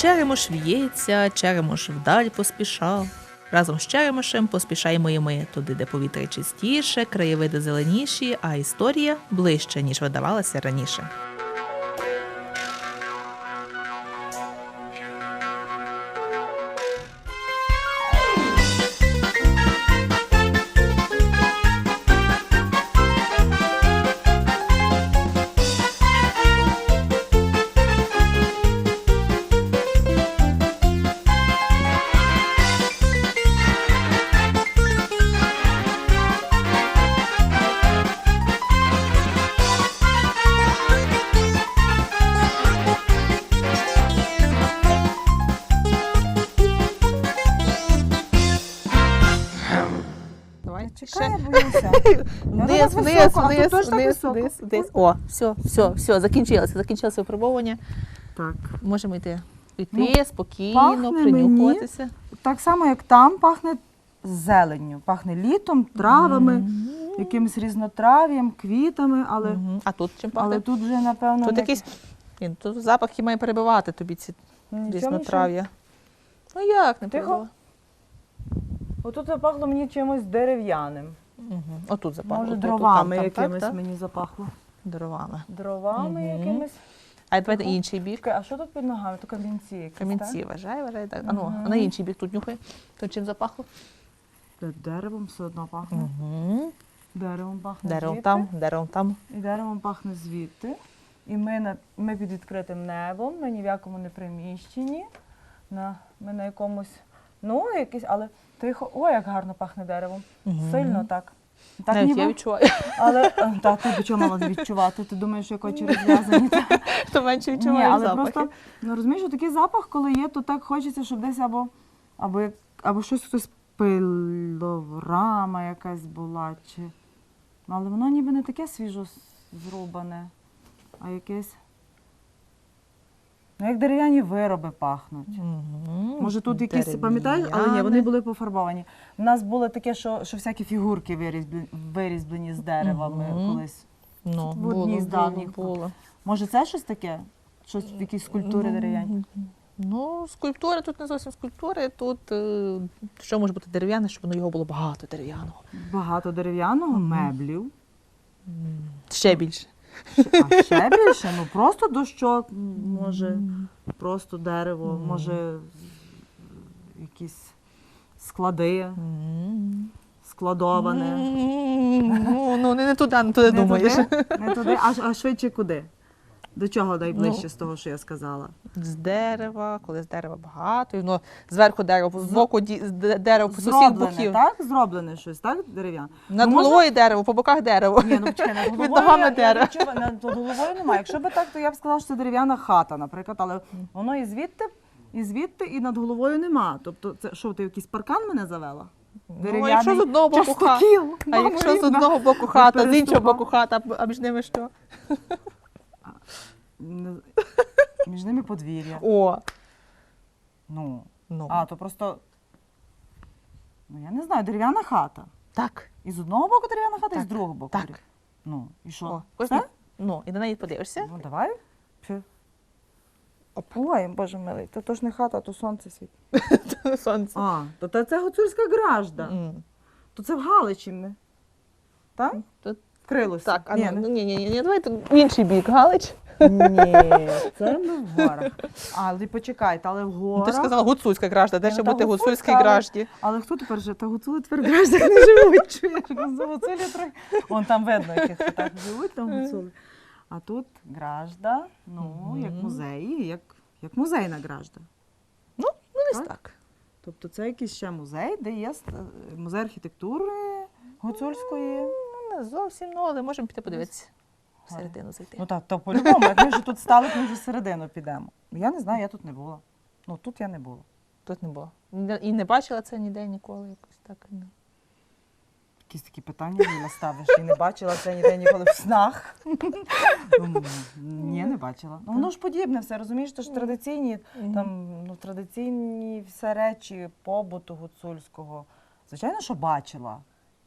Черемош в'ється, Черемош вдаль поспішав. Разом з Черемошем поспішаємо і ми туди, де повітря чистіше, краєвиди зеленіші, а історія ближче, ніж видавалася раніше. Вниз, вниз, вниз, вниз, вниз. О, все, все, все, закінчилося, закінчилося випробовування. Так. Можемо йти. Йти Ну, спокійно, пахне принюхуватися. Так само, як там пахне зеленню. Пахне літом, травами, якимось різнотрав'ям, квітами, але, Мгм. А тут чим пахне? але тут вже, напевно, Тут якийсь Ні, тут запахи має перебивати тобі ці Нічого, різнотрав'я. Ну як не Тихо. перебиває? Отут запахло мені чимось дерев'яним. Угу. Отут запахло. Може, Отут, дровами там, там, так, якимись так? мені запахло. Дровами. Дровами Мгм. якимись. А Тихо. інший бік. Чекай, а що тут під ногами? То камінці якісь, Камінці, вважай, вважай. Так. А, ну, а Мгм. на інший бік тут нюхай. То чим запахло? Деревом все одно пахне. Угу. Деревом пахне Деревом звідти. там, деревом там. І деревом пахне звідти. І ми, на, ми під відкритим небом, ми ні в якому не приміщенні. На, ми на якомусь, ну, якийсь, але тихо. Ой, як гарно пахне деревом. Сильно так. Так Навіть ніби, я відчуваю. але е, та, ти до чого мала відчувати? Ти думаєш, як очі розв'язані? То менше Ні, відчуваю але запахи. просто ну, розумієш, що такий запах, коли є, то так хочеться, щоб десь або, або, як- або щось хтось пиловрама якась була, чи. Ну, але воно ніби не таке свіжо с- зрубане, а якесь. Ну, як дерев'яні вироби пахнуть. Мгм. Може, тут якісь, пам'ятаєш, але ні, вони були пофарбовані. У нас було таке, що, що всякі фігурки вирізблені, вирізблені з дерева ми Мгм. колись. Ну, в одній з давніх було, було. Може, це щось таке? Щось, якісь скульптури дерев'яні? Ну, скульптури тут не зовсім скульптури. Тут е, що може бути дерев'яне, щоб воно його було багато дерев'яного. Багато дерев'яного, меблів. Ще більше. А ще більше, ну просто дощок, може, просто дерево, може якісь склади, складоване. Ну, ну, не, не туди, не туди Не думаєш. туди, не туди, а, а швидше куди? До чого найближче Ну. з того, що я сказала? З дерева, коли з дерева багато, і воно зверху дерево, з боку дерево з усіх боків. так? Зроблене щось, так? Дерев'яне. Над Ну, можна- головою дерево, по боках дерево. Ні, ну чекай, над головою, ногами я дерева. над головою немає. Якщо би так, то я б сказала, що це дерев'яна хата, наприклад, але воно і звідти, і звідти, і над головою нема. Тобто, це що, ти якийсь паркан мене завела? Ну, якщо з одного боку хата, а якщо з одного боку хата, з іншого боку хата, а між ними що? Не- Між ними подвір'я. О, Ну, ну, а, то просто, ну я не знаю, дерев'яна хата. так, І з одного боку дерев'яна хата, і з Так, другого боку. так. дерев- Ну, і що? О, ось Все? ну, і на неї подивишся. Ну, давай. Чи- Ой, боже милий, то, то ж не хата, то сонце світить. Сонце. А, то, то це гуцульська гражда. М. То це в Галичині. Так? Тут- Вкрилося. Так, а ні, ну, ні, ні, ні, ні, давайте в інший бік, Галич. Ні, це ми в горах. А, ви почекайте, але в Ну, ти ж сказала гуцульська гражда, де Ну, ще бути гуцульській але- гражді. Але хто тепер же? Та гуцули тепер в граждах не живуть. Чуєш, гуцулі трохи. Вон там видно, яких так живуть, там гуцули. А тут гражда, ну, як Мгм. музеї, як, як музейна гражда. Ну, десь Так. так. Тобто це якийсь ще музей, де є музей архітектури гуцульської. Ну, не зовсім, ну, але можемо піти подивитися. Всередину зайти. Ну так, то по-любому, як ми вже тут стали, ми вже всередину підемо. Я не знаю, я тут не була. Ну тут я не була. Тут не було. І не бачила це ніде ніколи. Якось так. ну. Якісь такі питання мені наставиш. І не бачила це ніде ніколи в снах. Ну, Ні, не бачила. Ну воно ж подібне все, розумієш, то ж традиційні, там ну, традиційні все речі побуту гуцульського. Звичайно, що бачила,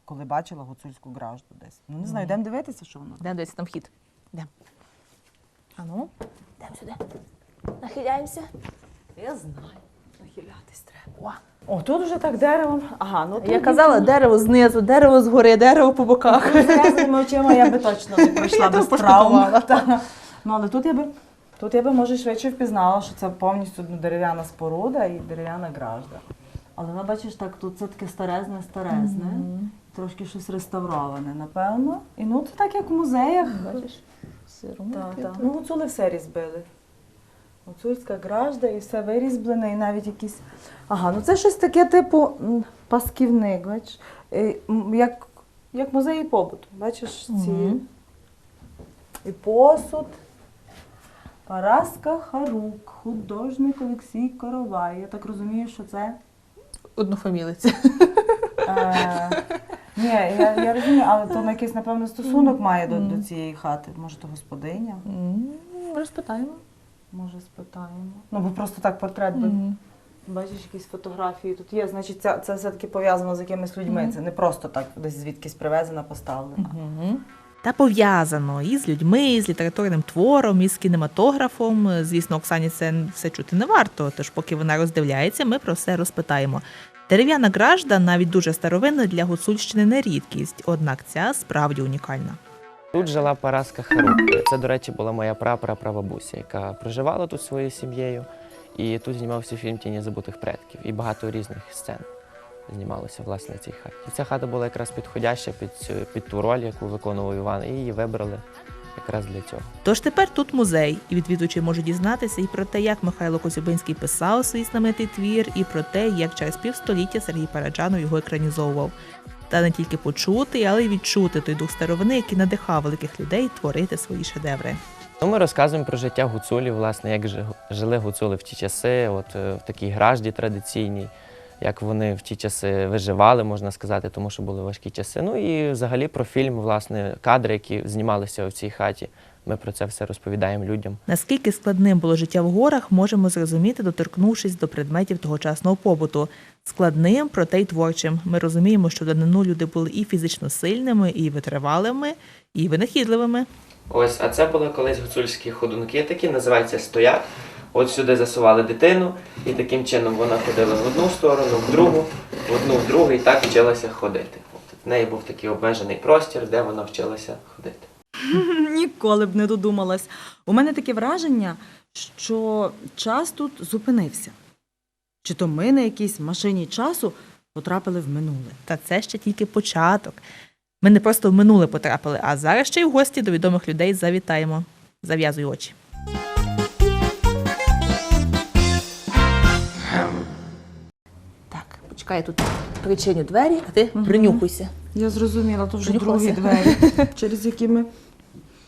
коли бачила гуцульську гражду десь. Ну не знаю, йдемо дивитися, що воно. Йдемо дивитися, там вхід. Йдемо. А ну, йдемо сюди. Нахиляємося. Я знаю. Нахилятись треба. О, тут вже так деревом. Ага, ну тут Я казала, дерево знизу, дерево згори, дерево по боках. Ну, з очима я би точно не пройшла без травм. Та. Ну, але тут я би, тут я би, може, швидше впізнала, що це повністю ну, дерев'яна споруда і дерев'яна гражда. Але вона, бачиш, так, тут це таке старезне, старезне, трошки щось реставроване, напевно. І ну, це так, як в музеях. Бачиш. Так, так. Ну, гуцули все різбили. Гуцульська гражда і все вирізблене, і навіть якісь. Ага, ну це щось таке, типу пасківник, бач, Е, як, як музей побуту. Бачиш, ці Мгм. і посуд. Параска Харук, художник Олексій Коровай. Я так розумію, що це. Однофамілець. Е, ні, я, я розумію, але то на якийсь, напевно, стосунок має до, до цієї хати. Може, то господиня? Розпитаємо. Може, спитаємо. Ну, бо просто так портрет би. Бачиш, якісь фотографії тут є. Значить, це, це все-таки пов'язано з якимись людьми. Це не просто так десь звідкись привезена, поставлена. Та пов'язано і з людьми, і з літературним твором, і з кінематографом. Звісно, Оксані це все чути не варто, тож поки вона роздивляється, ми про все розпитаємо. Дерев'яна гражда, навіть дуже старовинна для гуцульщини не рідкість, однак ця справді унікальна. Тут жила Параска Харук. Це, до речі, була моя прапрапрабабуся, яка проживала тут своєю сім'єю. І тут знімався фільм Тіні забутих предків. І багато різних сцен знімалося власне в цій хаті. Ця хата була якраз підходяща під, цю, під ту роль, яку виконував Іван, і її вибрали якраз для цього. Тож тепер тут музей, і відвідувачі можуть дізнатися і про те, як Михайло Козюбинський писав свій знаменитий твір, і про те, як через півстоліття Сергій Параджанов його екранізовував. Та не тільки почути, але й відчути той дух старовини, який надихав великих людей творити свої шедеври. Ну, ми розказуємо про життя гуцулів, власне, як жили гуцули в ті часи, от е, в такій гражді традиційній, як вони в ті часи виживали, можна сказати, тому що були важкі часи. Ну і взагалі про фільм, власне, кадри, які знімалися в цій хаті. Ми про це все розповідаємо людям. Наскільки складним було життя в горах, можемо зрозуміти, доторкнувшись до предметів тогочасного побуту. Складним, проте й творчим. Ми розуміємо, що в данину люди були і фізично сильними, і витривалими, і винахідливими. Ось, а це були колись гуцульські ходунки, такі називаються стояк. От сюди засували дитину, і таким чином вона ходила в одну сторону, в другу, в одну, в другу, і так вчилася ходити. От в неї був такий обмежений простір, де вона вчилася ходити. Ніколи б не додумалась. У мене таке враження, що час тут зупинився. Чи то ми на якійсь машині часу потрапили в минуле. Та це ще тільки початок. Ми не просто в минуле потрапили, а зараз ще й в гості до відомих людей завітаємо. Зав'язуй очі. Так, почекай, я тут причиню двері, а ти Мгм. принюхуйся. Я зрозуміла, то вже Принюхалася. другі двері, через які ми.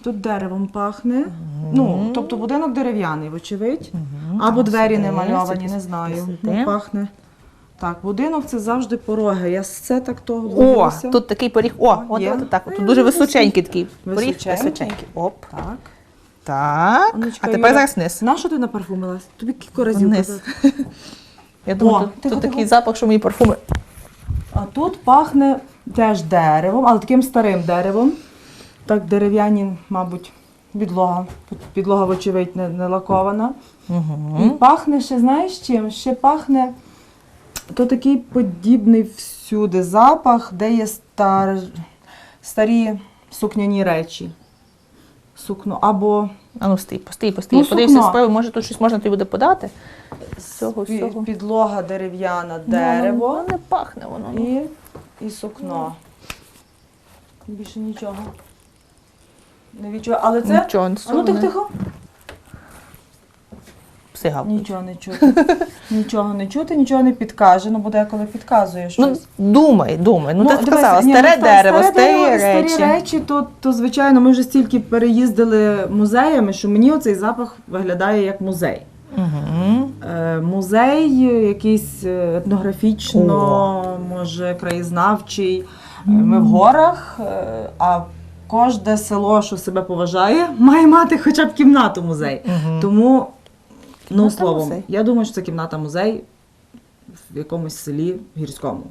Тут деревом пахне. Ну, тобто будинок дерев'яний, вочевидь. Або двері не мальовані, не знаю. Ну, пахне. Так, будинок це завжди пороги. Я все так того О, тут такий поріг. О, от, Є. от так. От, Ну, тут дуже височенький такий поріг. Височенький. Височенький. Оп. Так. Так. Онучка А тепер Юля, зараз вниз. На що ти напарфумилась? Тобі кілька разів Вниз. Я думаю, О, тут, тихо, тут тихо. такий запах, що мої парфуми. А тут пахне теж деревом, але таким старим деревом. Так, дерев'яні, мабуть, підлога. Підлога, вочевидь, не, не лакована. І пахне ще, знаєш чим? Ще пахне. То такий подібний всюди запах, де є стар... старі сукняні речі. Сукно або А ну стій, постій, постій. Ну, Подивися сукно. справи, може тут щось можна тобі буде подати. Цього всього. підлога дерев'яна, Ну, дерево воно не пахне воно. ну. і, і сукно. Більше нічого. Не відчуваю. Але це. Нічого, А ну тихо, не тихо. псигав. Нічого не чути. Нічого не чути, нічого не підкаже. Ну, бо деколи підказує щось. Ну, думай, думай. Ну, ти дивись, сказала, ні, старе ну, дерево, старі дерево, речі. Старі речі, то, то звичайно, ми вже стільки переїздили музеями, що мені оцей запах виглядає як музей. Угу. Е, музей е, якийсь етнографічно, етнографічно, може, краєзнавчий. Е, Ми в горах, е, а кожне село, що себе поважає, має мати хоча б кімнату музей. Угу. Тому, ну Кімната словом, музей. я думаю, що це кімната музей в якомусь селі гірському.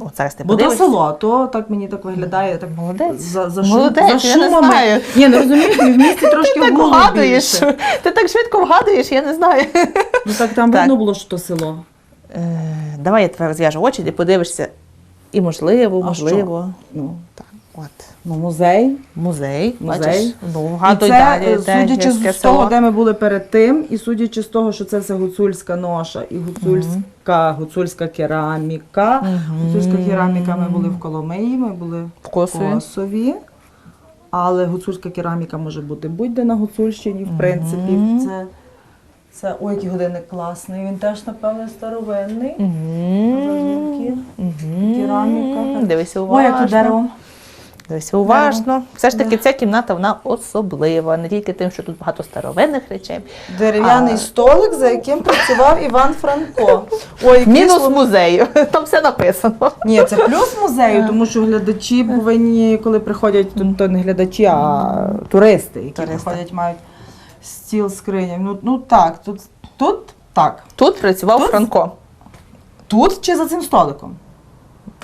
О, зараз ти Бо то село, то так мені так виглядає. Так Молодець. За, за, шум, Молодець, за я не знаю. Ні, не розумієш, в місті трошки Ти так вгадуєш. більше. Ти так швидко вгадуєш, я не знаю. Ну так там Так. видно було, що то село. Е, давай я тебе розв'яжу очі, ти подивишся. І можливо, А що? Ну, Так, от. ну музей. Музей. Музей. Бачиш? Ну, І це, далі. е, судячи з того, де ми були перед тим, і судячи з того, що це все гуцульська ноша і гуцульська, гуцульська кераміка. Мгм. Гуцульська кераміка ми були в Коломиї, ми були В в Косові. Косові. Але гуцульська кераміка може бути будь-де на Гуцульщині, в принципі. Мгм. Це, це ой, який годинник класний. Він теж, напевно, старовинний. Мгм. Мгм. Кераміка. Дивися Ой, як дерево. Дивися уважно. Все ж таки, ця кімната вона особлива, не тільки тим, що тут багато старовинних речей. Дерев'яний А. столик, за яким працював Іван Франко. Ой, Мінус крісло- музею. Там все написано. Ні, це плюс музею, тому що глядачі повинні, коли приходять, тут то не глядачі, а туристи, які Туристи. приходять, мають стіл скриня. Ну, ну так, тут, тут так. Тут працював Тут? Франко. Тут чи за цим столиком?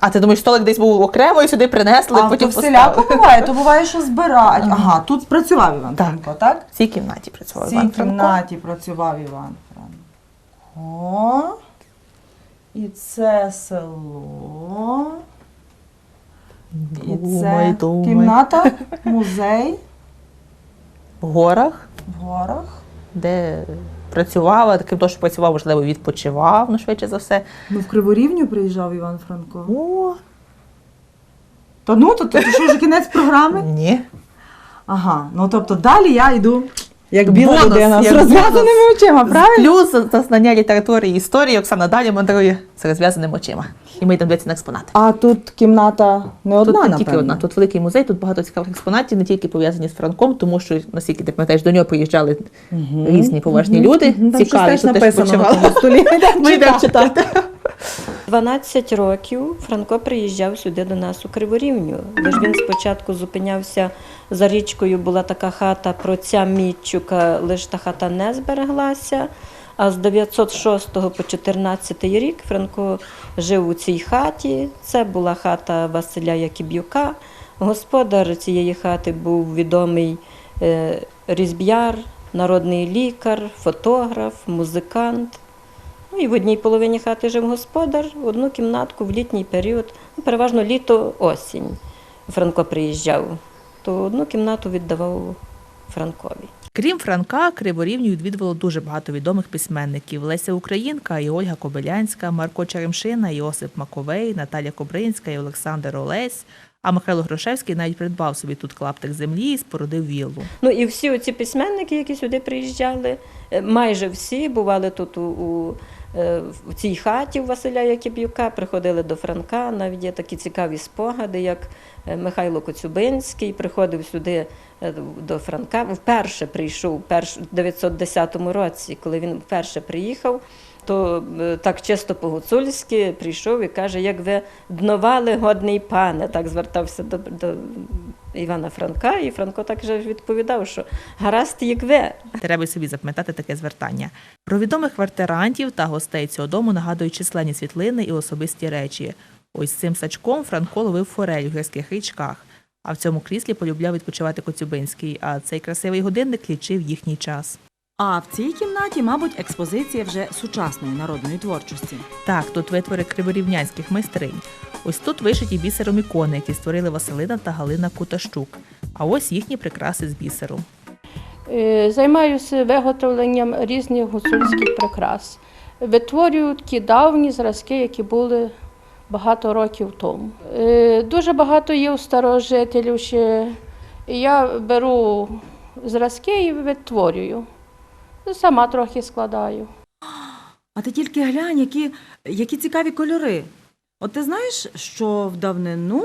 А ти думаєш, столик десь був окремо і сюди принесли, а потім то всіляко буває, то буває, що збирають. Ага, тут працював Іван Так. Франко, так? В цій кімнаті В працював цій Іван Франко. кімнаті працював Іван Франко. І це село. І Думай, це думай. кімната, музей В горах, в горах. де працював, а таким то, що працював, можливо, відпочивав, ну швидше за все. Ну, в Криворівню приїжджав Іван Франко. О, Та ну, то, то, то що вже кінець програми? ні. Ага, ну тобто далі я йду як біла Бонус, людина з розв'язаними очима, правильно? Плюс за- за знання літератури і історії Оксана далі мандрує з розв'язаними очима. І ми йдемо дивитися на експонати. А тут кімната не одна, Тут не напевно. тільки одна, тут великий музей, тут багато цікавих експонатів, не тільки пов'язані з Франком, тому що, наскільки ти пам'ятаєш, до нього приїжджали різні поважні люди. Цікаві, тут теж написано на столі. Ми йдемо читати. 12 років Франко приїжджав сюди до нас у Криворівню, де ж він спочатку зупинявся за річкою, була така хата про ця Мітчука, лише та хата не збереглася. А з 906 по 14 рік Франко жив у цій хаті. Це була хата Василя Якіб'юка. Господар цієї хати був відомий е, різьб'яр, народний лікар, фотограф, музикант. Ну і в одній половині хати жив господар, одну кімнатку в літній період, ну, переважно літо осінь. Франко приїжджав, то одну кімнату віддавав Франкові. Крім Франка, Криворівню відвідувало дуже багато відомих письменників: Леся Українка, і Ольга Кобилянська, Марко Черемшина, Йосип Маковей, Наталя Кобринська і Олександр Олесь. А Михайло Грошевський навіть придбав собі тут клаптик землі і спорудив віллу. Ну і всі оці письменники, які сюди приїжджали, е, майже всі бували тут у, у, в цій хаті у Василя Якіб'юка приходили до Франка. Навіть є такі цікаві спогади, як е, Михайло Коцюбинський приходив сюди е, до Франка. Вперше прийшов у 910 році, коли він вперше приїхав. То е, так чисто по-гуцульськи прийшов і каже, як ви дновали годний пане, так звертався до, до Івана Франка, і Франко так же відповідав, що гаразд як ви. Треба собі запам'ятати таке звертання. Про відомих квартирантів та гостей цього дому нагадують численні світлини і особисті речі. Ось цим сачком Франко ловив форель в гірських річках. А в цьому кріслі полюбляв відпочивати Коцюбинський, а цей красивий годинник лічив їхній час. А в цій кімнаті, мабуть, експозиція вже сучасної народної творчості. Так, тут витвори криворівнянських майстринь. Ось тут вишиті бісером ікони, які створили Василина та Галина Кутащук. А ось їхні прикраси з бісеру. Е, Займаюся виготовленням різних гуцульських прикрас. Витворюю такі давні зразки, які були багато років тому. Е, Дуже багато є у старожителів ще. Я беру зразки і витворюю. Сама трохи складаю. А ти тільки глянь, які, які цікаві кольори. От ти знаєш, що в давнину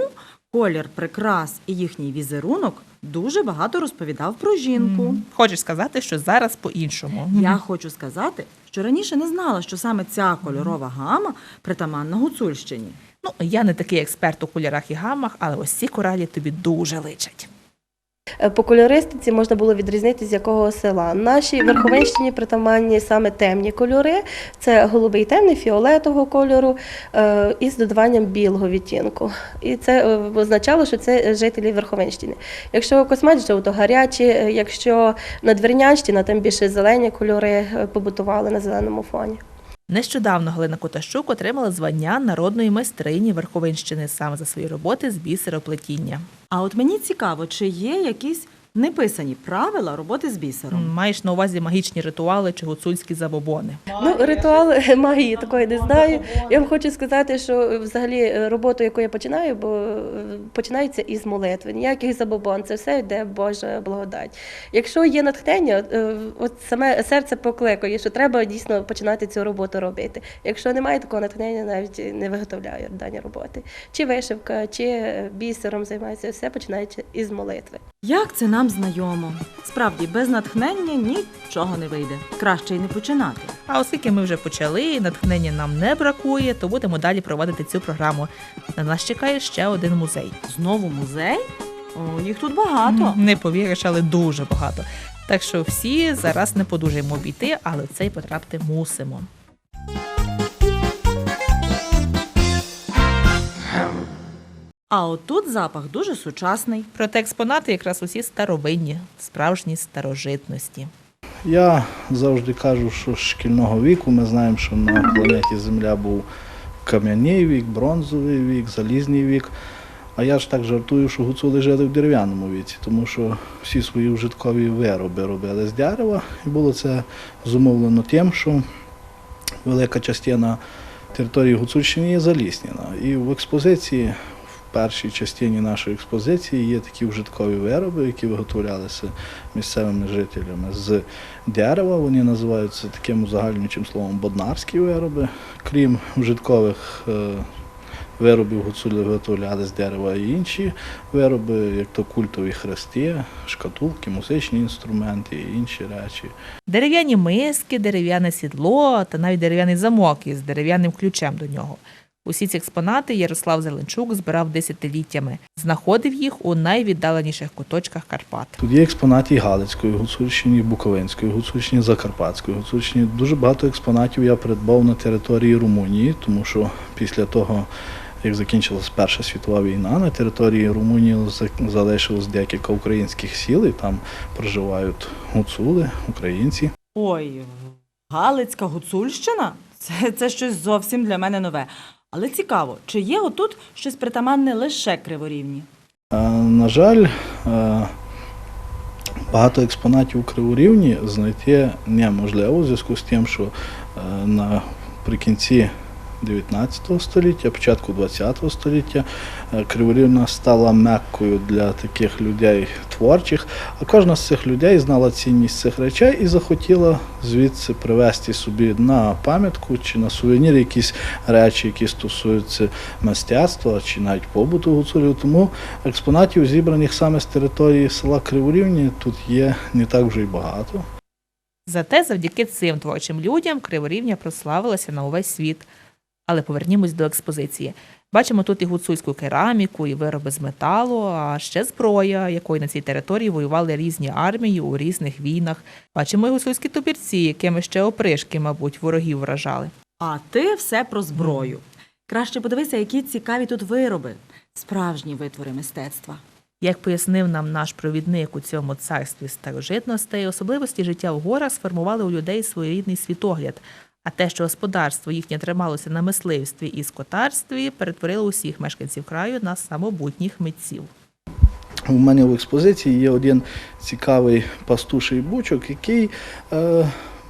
колір прикрас і їхній візерунок дуже багато розповідав про жінку. Мгм. Хочеш сказати, що зараз по-іншому. Я хочу сказати, що раніше не знала, що саме ця кольорова гама притаманна Гуцульщині. Ну, я не такий експерт у кольорах і гамах, але ось ці коралі тобі дуже личать. Е, по кольористиці можна було відрізнити, з якого села. Нашій Верховинщині притаманні саме темні кольори: це голубий темний, фіолетового кольору е, із додаванням білого відтінку. І це е, означало, що це жителі Верховинщини. Якщо космач жовто-гарячі, е, якщо надвірнянщина, там більше зелені кольори побутували на зеленому фоні. Нещодавно Галина Котащук отримала звання народної майстрині Верховинщини саме за свої роботи з бісероплетіння. А от мені цікаво, чи є якісь неписані правила роботи з бісером? Маєш на увазі магічні ритуали чи гуцульські забобони. Ну, ритуал магії такої не знаю. Я вам хочу сказати, що е, взагалі е, роботу, яку я починаю, бо е, починається із молитви. Ніяких забобон, це все йде Божа благодать. Якщо є натхнення, е, от саме серце покликає, що треба дійсно починати цю роботу робити. Якщо немає такого натхнення, навіть не виготовляю дані роботи. Чи вишивка, чи е, бісером займається, все починається із молитви. Як це нам знайомо? Справді, без натхнення нічого не вийде. Краще й не починати. А оскільки ми вже почали, натхнення нам не бракує, то будемо далі проводити цю програму. На нас чекає ще один музей. Знову музей? О, їх тут багато. Не повіриш, але дуже багато. Так що всі зараз не подужаємо обійти, але в цей потрапити мусимо. А отут запах дуже сучасний. Проте експонати якраз усі старовинні, справжні старожитності. Я завжди кажу, що з шкільного віку ми знаємо, що на планеті Земля був кам'яний вік, бронзовий вік, залізний вік. А я ж так жартую, що гуцули жили в дерев'яному віці, тому що всі свої вжиткові вироби робили з дерева. І було це зумовлено тим, що велика частина території Гуцульщини є заліснена. І в експозиції, в першій частині нашої експозиції є такі вжиткові вироби, які виготовлялися місцевими жителями з дерева. Вони називаються таким узагальнюючим словом боднарські вироби. Крім вжиткових е, виробів гуцули виготовляли з дерева і інші вироби, як то культові хрести, шкатулки, музичні інструменти і інші речі. Дерев'яні миски, дерев'яне сідло та навіть дерев'яний замок із дерев'яним ключем до нього. Усі ці експонати Ярослав Зеленчук збирав десятиліттями, знаходив їх у найвіддаленіших куточках Карпат. Тут є експонати і Галицької Гуцульщини, і Буковинської Гуцульщини, Закарпатської Гуцульщини. Дуже багато експонатів я придбав на території Румунії, тому що після того, як закінчилась Перша світова війна, на території Румунії за- залишилось декілька українських сіл, і там проживають гуцули, українці. Ой, Галицька Гуцульщина? Це, це щось зовсім для мене нове. Але цікаво, чи є отут щось притаманне лише криворівні? Е, На жаль, е, багато експонатів у Криворівні знайти неможливо у зв'язку з тим, що е, наприкінці 19 століття, початку 20 століття е, Криворівна стала меккою для таких людей творчих, а кожна з цих людей знала цінність цих речей і захотіла звідси привезти собі на пам'ятку чи на сувенір якісь речі, які стосуються мистецтва чи навіть побуту гуцулів. Тому експонатів, зібраних саме з території села Криворівні, тут є не так вже й багато. Зате завдяки цим творчим людям Криворівня прославилася на увесь світ. Але повернімось до експозиції. Бачимо тут і гуцульську кераміку, і вироби з металу, а ще зброя, якою на цій території воювали різні армії у різних війнах. Бачимо і гуцульські топірці, якими ще опришки, мабуть, ворогів вражали. А ти все про зброю. Краще подивися, які цікаві тут вироби, справжні витвори мистецтва. Як пояснив нам наш провідник у цьому царстві старожитностей, особливості життя в горах сформували у людей своєрідний світогляд. А те, що господарство їхнє трималося на мисливстві і скотарстві, перетворило усіх мешканців краю на самобутніх митців. У мене в експозиції є один цікавий пастуший бучок, який е,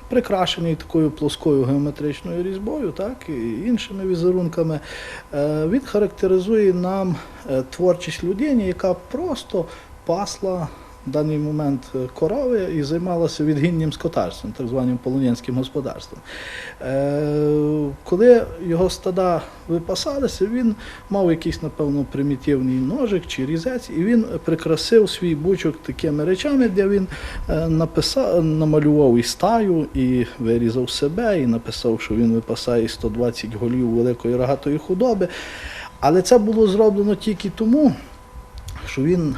прикрашений такою плоскою геометричною різьбою, так, і іншими візерунками. Е, він характеризує нам е, творчість людини, яка просто пасла даний момент е, корови і займалася відгінням скотарством, так званим полонянським господарством. Е, коли його стада випасалися, він мав якийсь, напевно, примітивний ножик чи різець, і він прикрасив свій бучок такими речами, де він е, написав, намалював і стаю, і вирізав себе, і написав, що він випасає 120 голів великої рогатої худоби. Але це було зроблено тільки тому, що він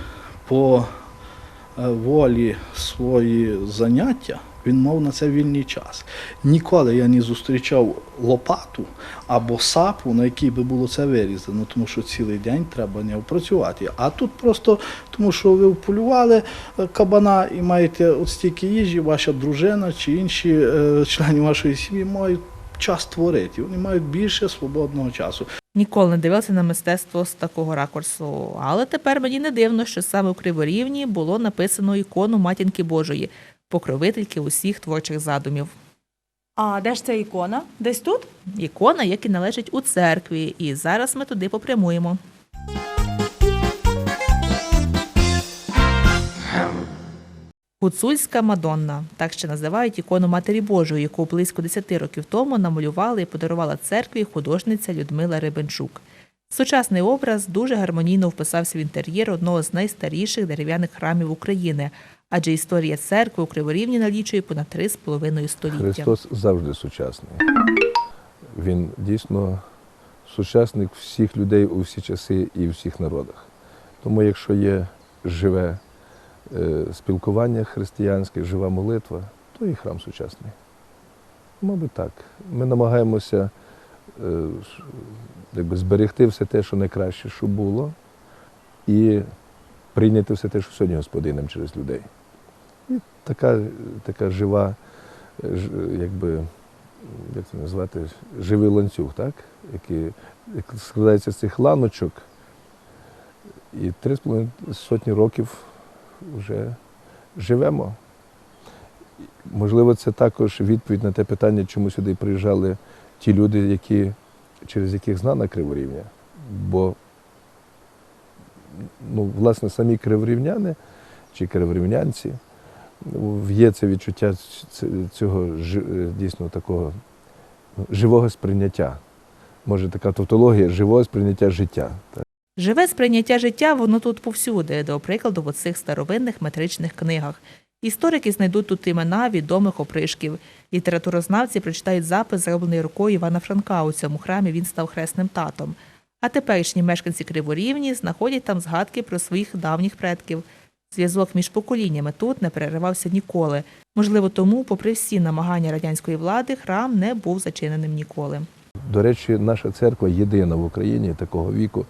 по волі свої заняття, він мав на це вільний час. Ніколи я не зустрічав лопату або сапу, на якій би було це вирізано, тому що цілий день треба не працювати. А тут просто тому, що ви вполювали е, кабана і маєте от стільки їжі, ваша дружина чи інші е, члени вашої сім'ї мають час творити. Вони мають більше свободного часу. Ніколи не дивився на мистецтво з такого ракурсу, але тепер мені не дивно, що саме у Криворівні було написано ікону Матінки Божої, покровительки усіх творчих задумів. А де ж ця ікона? Десь тут? Ікона, як і належить у церкві, і зараз ми туди попрямуємо. Гуцульська Мадонна, так ще називають ікону Матері Божої, яку близько 10 років тому намалювала і подарувала церкві художниця Людмила Рибенчук. Сучасний образ дуже гармонійно вписався в інтер'єр одного з найстаріших дерев'яних храмів України, адже історія церкви у Криворівні налічує понад 3,5 століття. Христос завжди сучасний. Він дійсно сучасник всіх людей у всі часи і у всіх народах. Тому, якщо є живе спілкування християнське, жива молитва, то і храм сучасний. Мабуть, так. Ми намагаємося е, якби, зберегти все те, що найкраще, що було, і прийняти все те, що сьогодні господином через людей. І така, така жива, е, якби, як це назвати, живий ланцюг, так? який складається з цих ланочок. І три з половиною сотні років вже живемо. Можливо, це також відповідь на те питання, чому сюди приїжджали ті люди, які, через яких знана Криворівня. Бо, ну, власне, самі криворівняни чи криворівнянці є це відчуття цього дійсно такого ну, живого сприйняття. Може, така тавтологія живого сприйняття життя. Живе сприйняття життя, воно тут повсюди, до прикладу, в оцих старовинних метричних книгах. Історики знайдуть тут імена відомих опришків. Літературознавці прочитають запис, зроблений рукою Івана Франка. У цьому храмі він став хресним татом. А теперішні мешканці Криворівні знаходять там згадки про своїх давніх предків. Зв'язок між поколіннями тут не переривався ніколи. Можливо, тому, попри всі намагання радянської влади, храм не був зачиненим ніколи. До речі, наша церква єдина в Україні такого віку,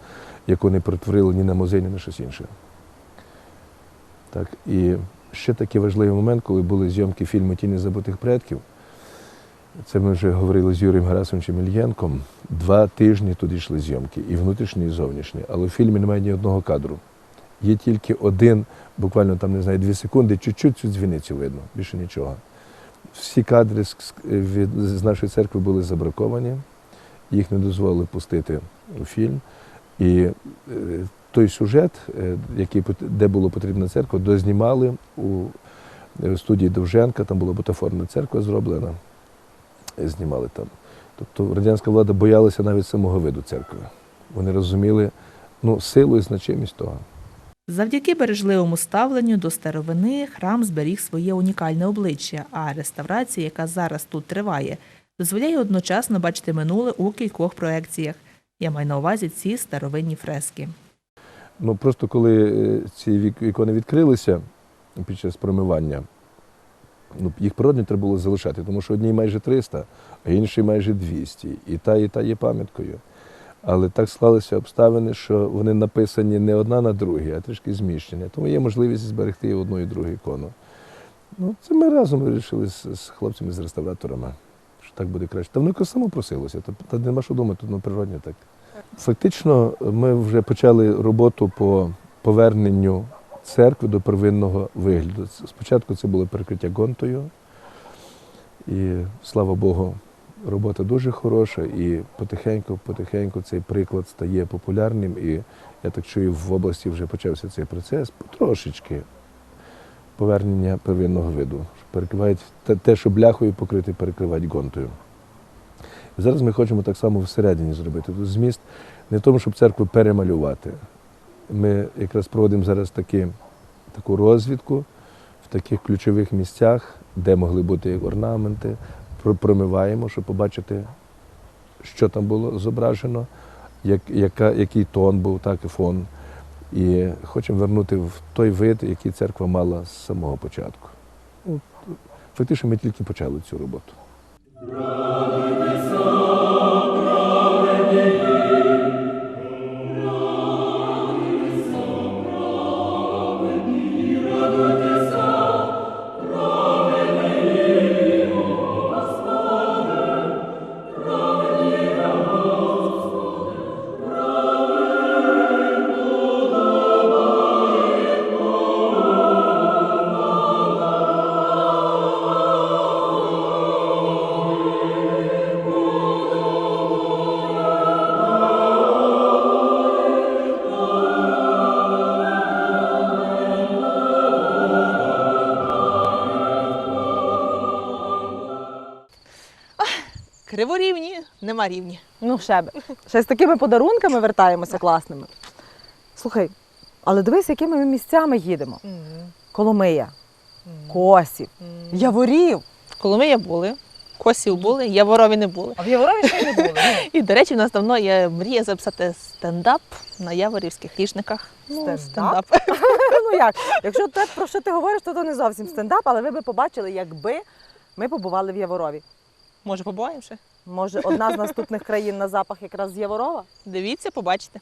яку не перетворили ні на музей, ні на щось інше. Так, і ще такий важливий момент, коли були зйомки фільму Тіні забутих предків. Це ми вже говорили з Юрієм Гарасовичем Ільєнком. Два тижні туди йшли зйомки, і внутрішні, і зовнішні. Але в фільмі немає ні одного кадру. Є тільки один, буквально там, не знаю, дві секунди, чуть-чуть цю дзвіницю видно, більше нічого. Всі кадри з нашої церкви були забраковані, їх не дозволили пустити у фільм. І е, той сюжет, е, який, де була потрібна церква, дознімали у е, студії Довженка, там була бутафорна церква зроблена, знімали там. Тобто радянська влада боялася навіть самого виду церкви. Вони розуміли ну, силу і значимість того. Завдяки бережливому ставленню до старовини храм зберіг своє унікальне обличчя, а реставрація, яка зараз тут триває, дозволяє одночасно бачити минуле у кількох проекціях. Я маю на увазі ці старовинні фрески. Ну просто коли е, ці ікони відкрилися під час промивання, ну, їх природно треба було залишати, тому що одній майже 300, а іншій майже 200. І та, і та є пам'яткою. Але так склалися обставини, що вони написані не одна на другій, а трішки зміщені. Тому є можливість зберегти одну і другу ікону. Ну, це ми разом вирішили з, хлопцями, з реставраторами, так буде краще. Та воно якось само просилося, та, та нема що думати, ну природньо так. Фактично, ми вже почали роботу по поверненню церкви до первинного вигляду. Спочатку це було перекриття гонтою, і слава Богу, робота дуже хороша, і потихеньку, потихеньку цей приклад стає популярним. І я так чую, в області вже почався цей процес трошечки повернення первинного виду. Перекривають те, що бляхою покрити, перекривають гонтою. Зараз ми хочемо так само всередині зробити. Тут зміст не в тому, щоб церкву перемалювати. Ми якраз проводимо зараз такі, таку розвідку в таких ключових місцях, де могли бути орнаменти, промиваємо, щоб побачити, що там було зображено, як, яка, який тон був, так і фон. І хочемо вернути в той вид, який церква мала з самого початку. Фактично, ми тільки почали цю роботу. Криворівні, нема рівні. Ну, ще би. Ще з такими подарунками вертаємося класними. Слухай, але дивись, якими ми місцями їдемо. Коломия, Косів, Яворів. Коломия були, Косів були, Яворові не були. А в Яворові ще не були. І, до речі, в нас давно є мрія записати стендап на Яворівських ліжниках. Ну, Стендап? ну як? Якщо те, про що ти говориш, то, то не зовсім стендап, але ви би побачили, якби ми побували в Яворові. Може, побуваємо ще? Може, одна з наступних країн на запах якраз з Яворова? Дивіться, побачите.